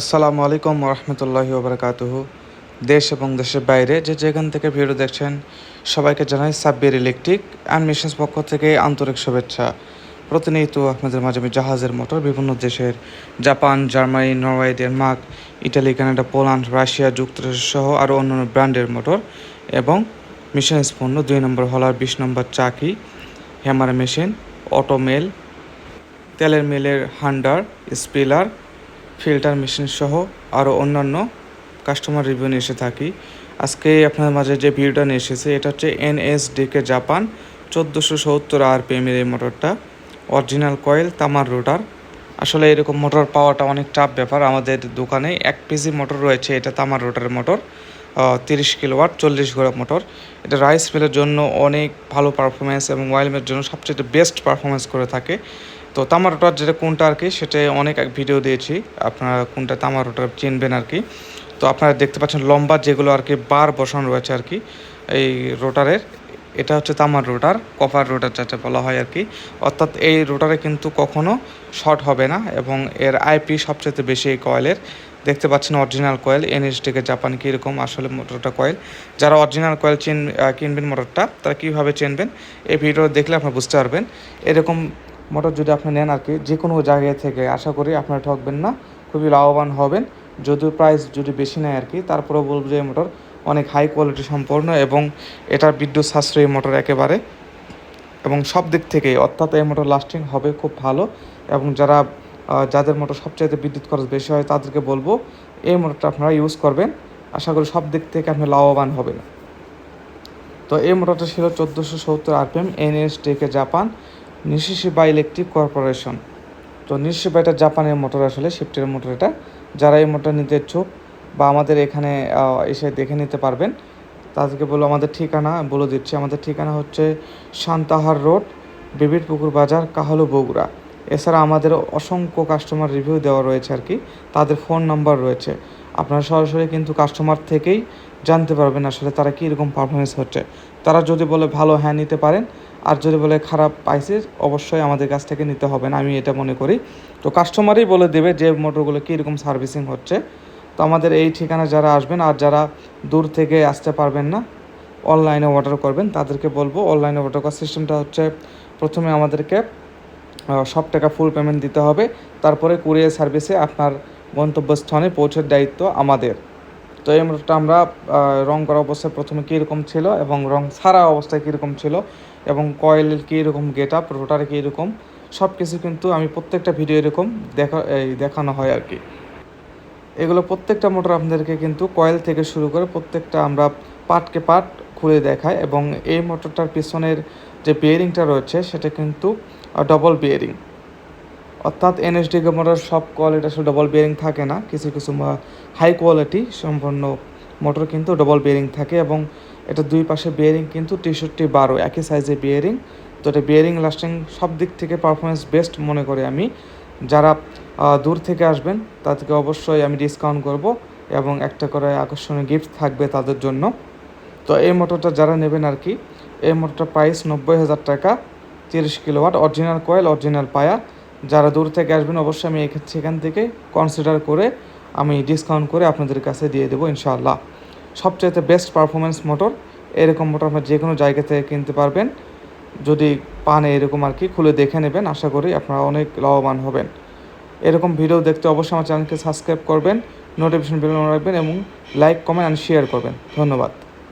আসসালামু আলাইকুম রহমতুল্লাহি ওবরাকাতুহ। দেশ এবং দেশের বাইরে যে যেখান থেকে ভিডিও দেখছেন, সবাইকে জানাই সাব্বির ইলেকট্রিক অ্যান্ড মিশনস পক্ষ থেকে আন্তরিক শুভেচ্ছা। প্রতিনিয়ত আপনাদের মাঝে আমি জাহাজের মোটর, বিভিন্ন দেশের Japan, Germany, Norway, Denmark, Italy, Canada, Poland, Russia, যুক্তরাষ্ট্র সহ আরও অন্যান্য ব্র্যান্ডের মোটর এবং মিশনস পণ্য, দুই নম্বর হলার বিশ নম্বর চাকি, হ্যামার মেশিন, অটোমেল, তেলের মিলের হান্ডার, স্পিলার ফিল্টার মেশিন সহ আরও অন্যান্য কাস্টমার রিভিউ নিয়ে এসে থাকি। আজকে আপনার মাঝে যে ভিডিওটা নিয়ে এসেছে, এটা হচ্ছে এনএসডিকে জাপান চোদ্দোশো সত্তর আর আরপিএমের এই মোটরটা। অরিজিনাল কয়েল তামার রোটার আসলে এরকম মোটর পাওয়াটা অনেক টাফ ব্যাপার। আমাদের দোকানে এক পিজি মোটর রয়েছে, এটা তামার রোটারের মোটর তিরিশ কিলোওয়াট চল্লিশ ঘোড়া মোটর এটা রাইস মিলের জন্য অনেক ভালো পারফরমেন্স এবং মিলের জন্য সবচেয়ে বেস্ট পারফরমেন্স করে থাকে। তো তামার রোটার যেটা কোনটা আর কি সেটা অনেক এক ভিডিও দিয়েছি। আপনারা কোনটা তামার রোটার চিনবেন আর কি। তো আপনারা দেখতে পাচ্ছেন লম্বা যেগুলো আর কি বার বসানো রয়েছে আর কি, এই রোটারের এটা হচ্ছে তামার রোটার কপার রোটার যাতে বলা হয় আর কি। অর্থাৎ এই রোটারে কিন্তু কখনো শর্ট হবে না এবং এর আইপি সবচেয়ে বেশি এই কয়েলের দেখতে পাচ্ছেন অরিজিনাল কয়েল এনএসডিকে জাপান কীরকম আসলে মোটরটা কয়েল যারা অরিজিনাল কয়েল চিন কিনবেন মোটরটা, তারা কীভাবে চিনবেন, এই ভিডিও দেখলে আপনারা বুঝতে পারবেন। এরকম মোটর যদি আপনি নেন আর কি যে কোনো জায়গা থেকে আশা করি আপনারা ঠকবেন না, খুবই লাভবান হবেন। যদিও প্রাইস যদি বেশি নেয় আর কি, তারপরেও বলব যে মোটর অনেক হাই কোয়ালিটি সম্পন্ন এবং এটার বিদ্যুৎ সাশ্রয়ী মোটর একেবারে। এবং সব দিক থেকেই অর্থাৎ এই মোটর লাস্টিং হবে খুব ভালো এবং যারা যাদের মোটর সবচাইতে বিদ্যুৎ খরচ বেশি হয় তাদেরকে বলব এই মোটরটা আপনারা ইউজ করবেন। আশা করি সব দিক থেকে আপনি লাভবান হবেন। তো এই মোটরটা ছিল চোদ্দোশো সত্তর আরপিএম এনএস টেকে জাপান নিশিশিবা ইলেকট্রিক কর্পোরেশন। তো নিশিবা এটা জাপানের মোটর আসলে, শিফটের মোটর এটা। যারা এই মোটর নিতে ইচ্ছুক বা আমাদের এখানে এসে দেখে নিতে পারবেন, তাদেরকে বলো আমাদের ঠিকানা বলে দিচ্ছি, আমাদের ঠিকানা হচ্ছে শান্তাহার রোড, বিবির পুকুর বাজার, কাহালু বগুড়া। এছাড়া আমাদের অসংখ্য কাস্টমার রিভিউ দেওয়া রয়েছে আর কি। তাদের ফোন নাম্বার রয়েছে। আপনারা সরাসরি কিন্তু কাস্টমার থেকেই জানতে পারবেন আসলে তারা কীরকম পারফরমেন্স হচ্ছে। তারা যদি বলে ভালো হ্যাঁ নিতে পারেন। আর যদি বলে খারাপ পাইছে, অবশ্যই আমাদের কাছ থেকে নিতে হবে না, আমি এটা মনে করি। তো কাস্টমারই বলে দেবে যে মোটরগুলো কীরকম সার্ভিসিং হচ্ছে। তো আমাদের এই ঠিকানা যারা আসবেন আর যারা দূর থেকে আসতে পারবেন না অনলাইনে অর্ডার করবেন, তাদেরকে বলব অনলাইনে অর্ডার করার সিস্টেমটা হচ্ছে প্রথমে আমাদেরকে সব টাকা ফুল পেমেন্ট দিতে হবে। তারপরে কুরিয়ার সার্ভিসে আপনার গন্তব্যস্থানে পৌঁছার দায়িত্ব আমাদের। তো এই মোটরটা আমরা রং করা অবস্থায় প্রথমে কীরকম ছিল এবং রং ছাড়া অবস্থায় কীরকম ছিল এবং কয়েলের কীরকম গেট আপ রোটারে কীরকম সব কিছু কিন্তু আমি প্রত্যেকটা ভিডিও এরকম দেখা, এই দেখানো হয় আর কি। এগুলো প্রত্যেকটা মোটর আপনাদেরকে কিন্তু কয়েল থেকে শুরু করে প্রত্যেকটা আমরা পার্টকে পার্ট খুলে দেখাই এবং এই মোটরটার পিছনের যে বিয়ারিংটা রয়েছে, সেটা কিন্তু ডবল বিয়ারিং অর্থাৎ এনএসডি মোটর সব কোয়ালিটি আসলে ডবল বিয়ারিং থাকে না। কিছু কিছু হাই কোয়ালিটি সম্পন্ন মোটর কিন্তু ডবল বিয়ারিং থাকে এবং এটা দুই পাশে বিয়ারিং কিন্তু তেষট্টি বারো, একই সাইজে বিয়ারিং তো এটা বিয়ারিং লাস্টিং সব দিক থেকে পারফরমেন্স বেস্ট মনে করি আমি। যারা দূর থেকে আসবেন, তাদেরকে অবশ্যই আমি ডিসকাউন্ট করব এবং একটা করে আকর্ষণীয় গিফট থাকবে তাদের জন্য। তো এই মোটরটা যারা নেবেন আর কি, এই মোটরটার প্রাইস নব্বই হাজার টাকা। তিরিশ কিলোওয়াট অরিজিনাল কয়েল, অরিজিনাল পায়া যারা দূর থেকে আসবেন, অবশ্যই আমি সেখান থেকে কনসিডার করে আমি ডিসকাউন্ট করে আপনাদের কাছে দিয়ে দেবো, ইনশাআল্লাহ। সবচাইতে বেস্ট পারফরমেন্স মোটর এরকম মোটর আপনার যে কোনো জায়গা থেকে কিনতে পারবেন। যদি পান এরকম আর কি, খুলে দেখে নেবেন, আশা করি আপনারা অনেক লাভবান হবেন। এরকম ভিডিও দেখতে অবশ্যই আমার চ্যানেলকে সাবস্ক্রাইব করবেন নোটিফিকেশন বেল রাখবেন এবং লাইক কমেন্ট অ্যান্ড শেয়ার করবেন। ধন্যবাদ।